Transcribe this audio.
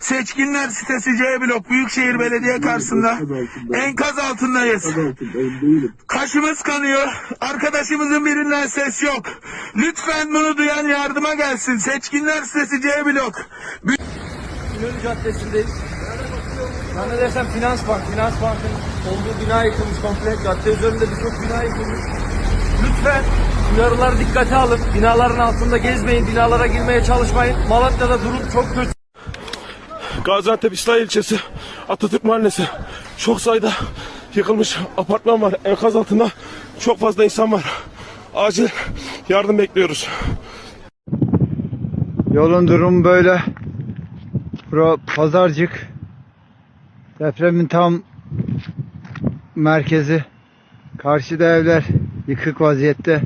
Seçkinler sitesi C blok Büyükşehir Belediye karşısında enkaz altındayız. Kaşımız kanıyor. Arkadaşımızın birinden ses yok. Lütfen bunu duyan yardıma gelsin. Seçkinler sitesi C blok. İnönü Caddesi'ndeyiz. Zannedersem Finans Bank, Finans Bank'ın olduğu bina yıkılmış komple. Cadde üzerinde birçok bina yıkılmış. Lütfen uyarıları dikkate alın. Binaların altında gezmeyin, binalara girmeye çalışmayın. Malatya'da durum çok kötü. Gaziantep İsrail ilçesi Atatürk Mahallesi çok sayıda yıkılmış apartman var. Enkaz altında çok fazla insan var. Acil yardım bekliyoruz. Yolun durumu böyle. Bura Pazarcık. Depremin tam merkezi. Karşıda evler yıkık vaziyette.